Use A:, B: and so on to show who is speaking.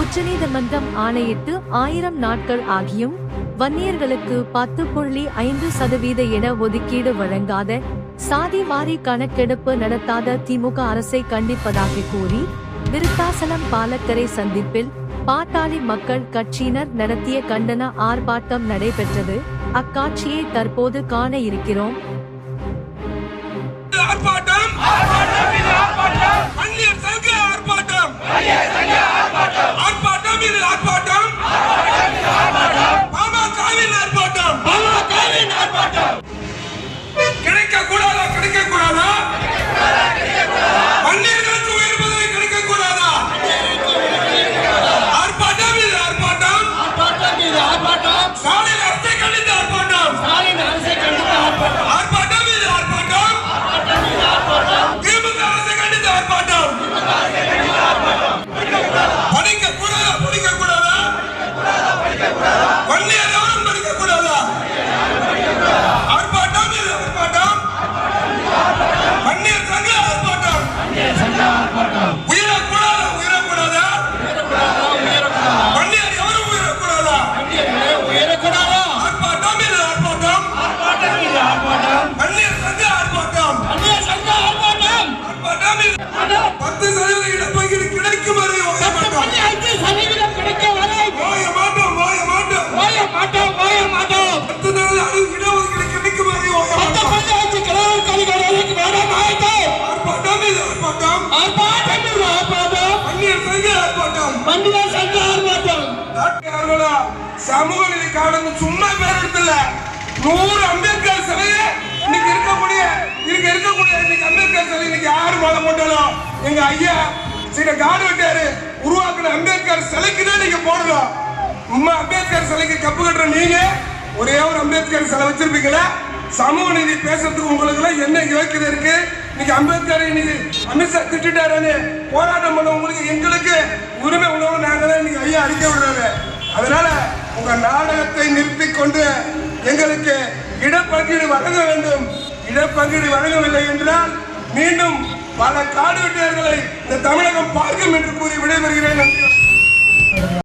A: உச்சநீதிமன்றம் ஆணையிட்டு ஆயிரம் நாட்கள் ஆகியும் வன்னியர்களுக்கு பத்து புள்ளி ஐந்து சதவீத இட ஒதுக்கீடு வழங்காத சாதி வாரி கணக்கெடுப்பு நடத்தாத திமுக அரசை கண்டிப்பதாக கூறி விருத்தாசலம் பாலக்கரை சந்திப்பில் பாட்டாளி மக்கள் கட்சியினர் நடத்திய கண்டன ஆர்ப்பாட்டம் நடைபெற்றது. அக்காட்சியை தற்போது காண இருக்கிறோம்.
B: பத்து சதவீத இடப்பங்கீடு கிடைக்கும் வரை ஓய மாட்டோம். ஓய மாட்டோம் ஓய மாட்டோம். பத்து சதவீத அளவு இடஒதுக்கீடு கிடைக்கும் வரை ஓய மாட்டோம். ஆர்ப்பாட்டம் இது ஆர்ப்பாட்டம். வன்னியர் சங்க ஆர்ப்பாட்டம். டாக்டர்களா சமூக காரணம் சும்மா பேர் எடுத்துல. நூறு அம்பேத்கர் சிலையை இன்னைக்கு இருக்கக்கூடிய எங்க ஐயா சில காடு வெட்டாரு உருவாக்குன அம்பேத்கர் சிலைக்கு தான் நீங்க போடணும். உம்மா அம்பேத்கர் சிலைக்கு கப்பு கட்டுற நீங்க ஒரே ஒரு அம்பேத்கர் சிலை வச்சிருப்பீங்களா? சமூக நீதி பேசுறதுக்கு உங்களுக்கு எல்லாம் என்ன யோக்கியதை இருக்கு? இன்னைக்கு அம்பேத்கர் நீதி அமித்ஷா திட்டாருன்னு போராட்டம் பண்ண உங்களுக்கு எங்களுக்கு உரிமை உள்ளவங்க நாங்க தான் இன்னைக்கு ஐயா அடிக்க விடுறாரு. அதனால உங்க நாடகத்தை நிறுத்தி கொண்டு எங்களுக்கு இடப்பங்கீடு வழங்க வேண்டும். இடப்பங்கீடு வழங்கவில்லை என்றால் மீண்டும் பல காடு வெட்டியர்களை இந்த தமிழகம் பார்க்கும் என்று கூறி